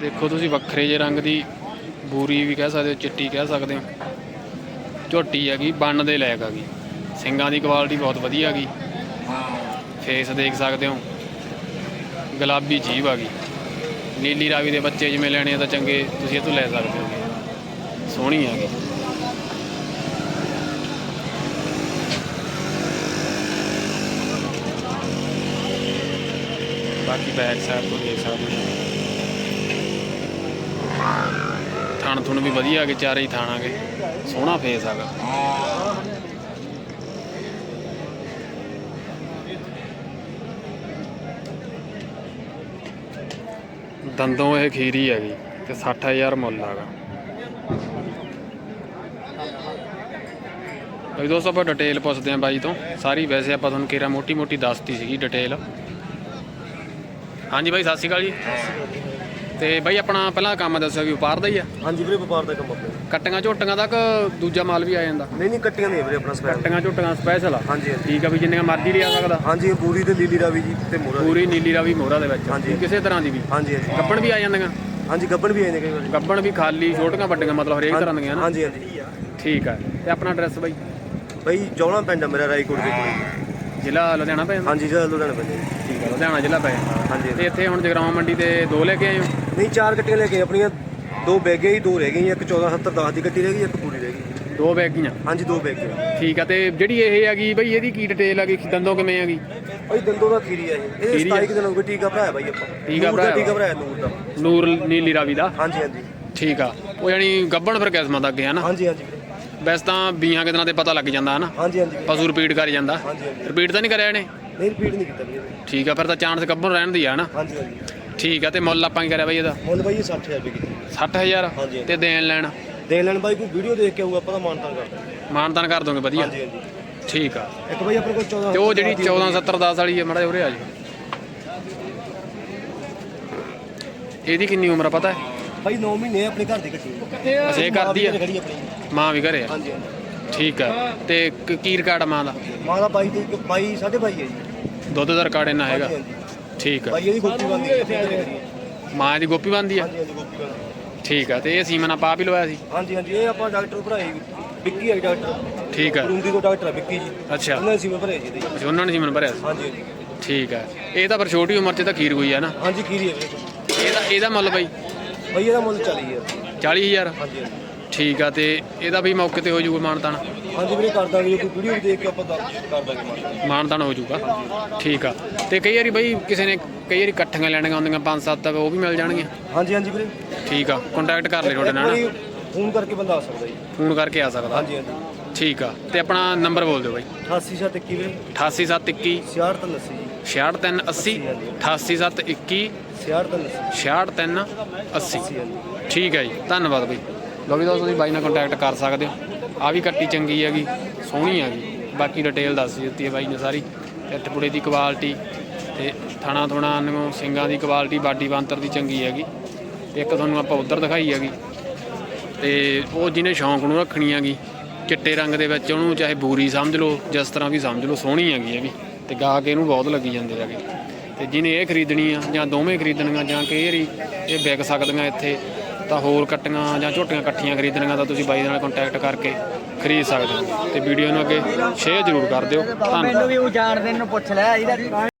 ਦੇਖੋ ਤੁਸੀਂ ਵੱਖਰੇ ਜੇ ਰੰਗ ਦੀ ਬੂਰੀ ਵੀ ਕਹਿ ਸਕਦੇ ਹੋ, ਚਿੱਟੀ ਕਹਿ ਸਕਦੇ ਹੋ। ਝੋਟੀ ਹੈਗੀ, ਬੰਨ ਦੇ ਲਾਇਕ ਹੈਗੀ। ਸਿੰਗਾਂ ਦੀ ਕੁਆਲਿਟੀ ਬਹੁਤ ਵਧੀਆ ਹੈਗੀ। ਫੇਸ ਦੇਖ ਸਕਦੇ ਹੋ। ਗੁਲਾਬੀ ਜੀਭ ਹੈਗੀ। ਨੀਲੀ ਰਾਵੀ ਦੇ ਬੱਚੇ ਜਿਵੇਂ ਲੈਣੇ ਆ ਤਾਂ ਚੰਗੇ ਤੁਸੀਂ ਇਹ ਤੋਂ ਲੈ ਸਕਦੇ ਹੋ। ਸੋਹਣੀ ਹੈਗੀ। ਬਾਕੀ ਬੈਕ ਸਾਈਡ ਤੋਂ ਦੇਖ ਸਕਦੇ ਹੋ। ਥਣ ਥੁਣ ਵੀ ਵਧੀਆ ਹੈਗੇ, ਚਾਰੇ ਹੀ ਥਾਣ ਸੋਹਣਾ ਫੇਸ ਹੈਗਾ। ਦੰਦੋਂ ਇਹ ਖੀਰੀ ਹੈਗੀ ਤੇ 60000 ਮੁੱਲ ਹੈਗਾ। ਬਈ ਦੋਸਤੋ, ਆਪਾਂ ਡਿਟੇਲ ਪੁੱਛਦੇ ਆਂ ਬਾਈ ਤੋਂ। ਸਾਰੀ ਵੈਸੇ ਆਪਾਂ ਤੁਹਾਨੂੰ ਕਿਹੜਾ ਮੋਟੀ ਮੋਟੀ ਦੱਸਤੀ ਸੀਗੀ ਡਿਟੇਲ ਹਾਂਜੀ ਬਾਈ ਸਤਿ ਸ਼੍ਰੀ ਅਕਾਲ ਜੀ। ਤੇ ਬਾਈ ਆਪਣਾ ਪਹਿਲਾਂ ਕੰਮ ਦੱਸਿਆ ਵੀ ਵਪਾਰ ਦਾ ਹੀ ਆ। ਹਾਂਜੀ ਵੀਰੇ ਵਪਾਰ ਦਾ ਕੰਮ ਆਪਣਾ। ਕੱਟੀਆਂ ਝੋਟੀਆਂ ਤੱਕ ਦੂਜਾ ਮਾਲ ਵੀ ਆ ਜਾਂਦਾ? ਨਹੀਂ ਨਹੀਂ ਕੱਟੀਆਂ ਨਹੀਂ ਵੀਰੇ ਆਪਣਾ ਸਪੈਸ਼ਲ ਕੱਟੀਆਂ ਝੋਟੀਆਂ ਸਪੈਸ਼ਲ ਆ। ਹਾਂਜੀ ਠੀਕ ਆ ਵੀ ਜਿੰਨੀਆਂ ਮਰਜ਼ੀ ਲਿਆ ਸਕਦਾ। ਹਾਂਜੀ ਪੂਰੀ ਤੇ ਲੀਲੀ ਰਾਵੀ ਜੀ ਤੇ ਮੋਰਾ ਪੂਰੀ ਨੀਲੀ ਰਾਵੀ ਮੋਹਰਾ ਦੇ ਵਿੱਚ। ਹਾਂਜੀ। ਕਿਸੇ ਤਰ੍ਹਾਂ ਦੀ ਵੀ। ਹਾਂਜੀ ਹਾਂਜੀ। ਗੱਬਣ ਵੀ ਆ ਜਾਂਦੀਆਂ। ਹਾਂਜੀ ਗੱਬਣ ਵੀ ਆਏ ਨੇ ਕਈ ਵਾਰੀ। ਗੱਬਣ ਵੀ ਖਾਲੀ ਛੋਟੀਆਂ ਵੱਡੀਆਂ ਮਤਲਬ ਹਰੇਕ ਤਰ੍ਹਾਂ ਦੀਆਂ ਨਾ। ਹਾਂਜੀ ਹਾਂਜੀ। ਠੀਕ ਆ। ਤੇ ਆਪਣਾ ਐਡਰੈਸ ਬਾਈ? ਬਈ ਜੌਲਾ ਪਿੰਡ ਆ ਮੇਰਾ ਰਾਈਕੋਟ ਦੇ ਕੋਲ। ਜ਼ਿਲ੍ਹਾ ਲੁਧਿਆਣਾ ਪੈ ਜਾਂਦਾ? ਹਾਂਜੀ ਜਿਹੜਾ ਲੁਧਿਆਣਾ ਜੀ। ਠੀਕ ਆ ਲੁਧਿਆਣਾ ਜ਼ਿਲ੍ਹਾ ਪੈ ਜਾਂਦਾ। ਹਾਂਜੀ ਤੇ ਇੱਥੇ ਹੁਣ ਜਗਰਾਵਾਂ ਮੰਡੀ ਤੇ ਦੋ ਲੈ ਕੇ ਆਏ ਹੋ? ਨਹੀਂ ਚਾਰ ਕੱਟੀਆਂ ਲੈ ਕੇ ਆਪਣੀਆਂ ਦੋ ਬੈਗੇ ਹੀ ਦੋ ਰਹਿ ਗਈਆਂ ਇੱਕ 1470 10 ਦੀ ਕੱਟੀ ਰਹਿ ਗਈ ਇੱਕ ਪੂਰੀ ਰਹਿ ਗਈ। ਦੋ ਬੈਗੀਆਂ ਹਾਂਜੀ ਦੋ ਬੈਗੇ ਠੀਕ ਆ ਤੇ ਜਿਹੜੀ ਇਹ ਹੈਗੀ ਬਈ ਇਹਦੀ ਕੀ ਡਿਟੇਲ ਹੈਗੀ ਦੰਦੋਂ ਕਿਵੇਂ ਹੈਗੀ ਬਈ ਦੰਦੋਂ ਦਾ ਖੀਰੀ ਆ ਇਹ। ਇਹ ਖੀਰੀ ਆ? 27 ਕੁ ਦਿਨ ਹੋ ਗਏ ਟੀਕਾ ਭਰਾਇਆ ਬਾਈ ਆਪਾਂ। ਟੀਕਾ ਭਰਾਇਆ ਟੀਕਾ ਭਰਾਇਆ ਨੂਰ ਦਾ। ਨੂਰ ਨੀਲੀ ਰਾਵੀ ਦਾ? ਹਾਂਜੀ ਹਾਂਜੀ। ਠੀਕ ਆ। ਉਹ ਯਾਨੀ ਗੱਬਣ ਫਿਰ ਕਿਸਮਾਂ ਦਾ ਅੱਗੇ ਹੈ ਨਾ? ਹਾਂਜੀ ਹਾਂਜੀ। ਵੈਸੇ ਤਾਂ ਬੀਆਂ ਕਿਦਨਾਂ ਤੇ ਪਤਾ ਲੱਗ ਜਾਂਦਾ ਹੈ ਨਾ ਹਾਂਜੀ ਹਾਂਜੀ। ਪਸ਼ੂ ਰਿਪੀਟ ਕਰ ਜਾਂਦਾ। ਰਿਪੀਟ ਤਾਂ ਨਹੀਂ ਕਰਿਆ ਇਹਨੇ? ਨਹੀਂ ਰਿਪੀਟ ਨਹੀਂ ਕੀਤਾ ਵੀਰੇ ਠੀਕ ਆ ਫਿਰ ਤਾਂ ਚਾਂਸ ਗੱਬਣ ਰਹਿਣ ਦੀ ਆ ਨਾ ਹਾਂਜੀ ਹਾਂਜੀ। ਠੀਕ ਆ ਤੇ ਮੁੱਲ ਆਪਾਂ ਕੀ ਕਰਿਆ ਬਈ ਇਹਦਾ? ਮੁੱਲ ਬਾਈ ਇਹ 60000 ਰੁਪਏ ਕੀਤੀ। 60000 ਹਾਂਜੀ। ਤੇ ਦੇਣ ਲੈਣ? ਦੇਣ ਲੈਣ ਬਾਈ ਕੋਈ ਵੀਡੀਓ ਦੇਖ ਕੇ ਆਊਗਾ ਆਪਾਂ ਤਾਂ ਮਾਨਤਾਨ ਕਰਦੇ ਮਾਨਤਾਨ ਕਰ ਦੋਗੇ ਵਧੀਆ। ਹਾਂਜੀ ਹਾਂਜੀ। ਠੀਕ ਆ। ਇੱਕ ਬਾਈ ਆਪਣੇ ਕੋਲ 14 ਤੇ ਉਹ ਜਿਹੜੀ 1470 10 ਵਾਲੀ ਹੈ ਮੜਾ ਉਰੇ ਆ ਜੀ। ਇਹਦੀ ਕਿੰਨੀ ਉਮਰ ਆ ਪਤਾ? ਹੈ ਬਾਈ 9 ਮਹੀਨੇ ਆਪਣੀ ਘਰ ਦੀ ਕੱਟੀ। ਅੱਛਾ ਇਹ ਕਰਦੀ ਆ? ਖੜੀ ਆਪਣੀ। ਮਾਂ ਵੀ ਘਰੇ ਆ? ਹਾਂਜੀ ਹਾਂਜੀ। ਠੀਕ ਆ। ਤੇ ਕ- ਕੀ ਰਿਕਾਰਡ ਆ ਮਾਂ ਦਾ? ਮਾਂ ਦਾ ਬਾਈ ਇੱਕ ਬਾਈ ਸਾਢੇ ਬਾਈ ਹੈ ਜੀ। ਦੁੱਧ ਦਾ ਰਿਕਾਰਡ ਇੰਨਾ ਹੈਗਾ। ਹਾਂਜੀ, ਹਾਂਜੀ। ਠੀਕ ਆ। ਬਾਈ ਇਹਦੀ ਗੋਪੀ ਬੰਦੀ ਹੈ ਖੜੀ ਹੈ। ਮਾਂ ਦੀ ਗੋਪੀ ਬੰਦੀ ਆ? ਹਾਂਜੀ ਹਾਂਜੀ ਗੋਪੀ ਬੰਦੀ ਠੀਕ ਆ ਤੇ ਇਹ ਸੀਮਨ ਆਪਾਂ ਆਪ ਹੀ ਲਵਾਇਆ ਸੀ? ਹਾਂਜੀ ਹਾਂਜੀ ਇਹ ਆਪਾਂ ਡਾਕਟਰ ਭਰਾਏ ਵਿੱਕੀ ਹੈ ਡਾਕਟਰ। ਠੀਕ ਆ। ਰੂੰਦੀ ਤੋਂ ਡਾਕਟਰ ਹੈ ਵਿੱਕੀ ਜੀ। ਅੱਛਾ। ਉਹਨਾਂ ਸੀ ਮੈਂ ਭਰੇ ਜੀ ਇਹਦੇ। ਅੱਛਾ ਉਹਨਾਂ ਨੇ ਸੀਮਨ ਭਰਿਆ ਸੀ? ਹਾਂਜੀ ਹਾਂਜੀ। ਠੀਕ ਆ ਇਹ ਤਾਂ ਪਰ ਛੋਟੀ ਉਮਰ 'ਚ ਤਾਂ ਖੀਰ ਹੋਈ ਆ ਨਾ? ਹਾਂਜੀ ਕੀ ਹੈ ਵੀਰੇ ਇਹਦਾ ਇਹਦਾ ਮੁੱਲ ਬਈ? ਬਾਈ ਇਹਦਾ ਮੁੱਲ 40 ਹੈ 40000 ਹਾਂਜੀ ਹਾਂਜੀ। ਠੀਕ ਆ ਤੇ ਇਹਦਾ ਵੀ ਮੌਕੇ ਤੇ ਹੋ ਜਾਊਗਾ ਮਾਨਤਾਨ? ਹਾਂਜੀ ਵੀਰੇ ਕਰ ਦਾਂਗੇ ਕੋਈ ਵੀਡੀਓ ਦੇਖ ਕੇ ਆਪਾਂ ਦੱਸ ਕਰ ਦਾਂਗੇ ਮਾਨ ਮਾਨਤਾਨ ਹੋ ਜਾਊਗਾ। ਠੀਕ ਆ। ਤੇ ਕਈ ਵਾਰੀ ਬਈ ਕਿਸੇ ਨੇ ਕਈ ਵਾਰੀ ਇਕੱਠੀਆਂ ਲੈਣੀਆਂ ਹੁੰਦੀਆਂ ਪੰਜ ਸੱਤ ਉਹ ਵੀ ਮਿਲ ਜਾਣਗੀਆਂ। ਹਾਂਜੀ ਹਾਂਜੀ ਵੀਰੇ। ਠੀਕ ਆ। ਕੰਟੈਕਟ ਕਰ ਲੈ ਤੁਹਾਡੇ ਨਾਲ। ਨਾ। ਫੋਨ ਕਰਕੇ ਬੰਦਾ ਆ ਸਕਦਾ ਜੀ। ਫੋਨ ਕਰਕੇ ਆ ਸਕਦਾ। ਹਾਂਜੀ ਹਾਂਜੀ। ਠੀਕ ਆ। ਤੇ ਆਪਣਾ ਨੰਬਰ ਬੋਲ ਦਿਓ ਬਾਈ। 87 ਵੀਰੇ। 88721 66 ਤਾਂ ਲੱਸੀ ਜੀ 66380 88721 66 ਤਾਂ ਲੱਸੀ 66380 ਹਾਂਜੀ। ਠੀਕ ਹੈ ਜੀ। ਧੰਨਵਾਦ ਬਈ। ਲਓ ਵੀ ਦੋਸਤੋ ਤੁਸੀਂ ਬਾਈ ਨਾਲ ਕੰਟੈਕਟ ਕਰ ਸਕਦੇ ਹੋ। ਆ ਵੀ ਕੱਟੀ ਚੰਗੀ ਹੈਗੀ, ਸੋਹਣੀ ਹੈਗੀ ਬਾਕੀ ਡਿਟੇਲ ਦੱਸ ਦਿੱਤੀ ਹੈ ਬਾਈ ਨੇ ਸਾਰੀ। ਇੱਟ ਦੀ ਕੁਆਲਿਟੀ ਤੇ ਥਣਾ ਥੁਣਾ ਨੂੰ ਸਿੰਗਾਂ ਦੀ ਕੁਆਲਿਟੀ ਬਾਡੀ ਬਾਂਤਰ ਦੀ ਚੰਗੀ ਹੈਗੀ। ਤੇ ਇੱਕ ਤੁਹਾਨੂੰ ਆਪਾਂ ਉਧਰ ਦਿਖਾਈ ਹੈਗੀ। ਤੇ ਉਹ ਜਿਹਨੇ ਸ਼ੌਂਕ ਨੂੰ ਰੱਖਣੀ ਹੈਗੀ, ਚਿੱਟੇ ਰੰਗ ਦੇ ਵਿੱਚ ਉਹਨੂੰ ਚਾਹੇ ਬੂਰੀ ਸਮਝ ਲਓ, ਜਿਸ ਤਰ੍ਹਾਂ ਵੀ ਸਮਝ ਲਓ, ਸੋਹਣੀ ਹੈਗੀ ਹੈਗੀ। ਵੀ ਤੇ ਗਾ ਕੇ ਇਹਨੂੰ ਬਹੁਤ ਲੱਗੀ ਜਾਂਦੇ ਹੈਗੇ। ਤੇ ਜਿਹਨੇ ਇਹ ਖਰੀਦਣੀ ਆ ਜਾਂ ਦੋਵੇਂ ਖਰੀਦਣੀਆਂ ਜਾਂ ਕਈ ਵਾਰੀ ਇਹ ਵਿਕ ਸਕਦੀਆਂ ਇੱਥੇ। ਤਾਂ ਹੋਰ ਕੱਟੀਆਂ ਜਾਂ ਝੋਟੀਆਂ ਇਕੱਠੀਆਂ ਖਰੀਦਣੀਆਂ ਤਾਂ ਤੁਸੀਂ ਬਾਈ ਦੇ ਨਾਲ ਕੰਟੈਕਟ ਕਰਕੇ ਖਰੀਦ ਸਕਦੇ ਹੋ। ਤੇ ਵੀਡੀਓ ਨੂੰ ਅੱਗੇ ਸ਼ੇਅਰ ਜ਼ਰੂਰ ਕਰ ਦਿਓ। ਧੰਨਵਾਦ। ਮੈਨੂੰ ਵੀ ਉਹ ਜਾਣਦੇ ਨੂੰ ਪੁੱਛ ਲੈ, ਇਹਦਾ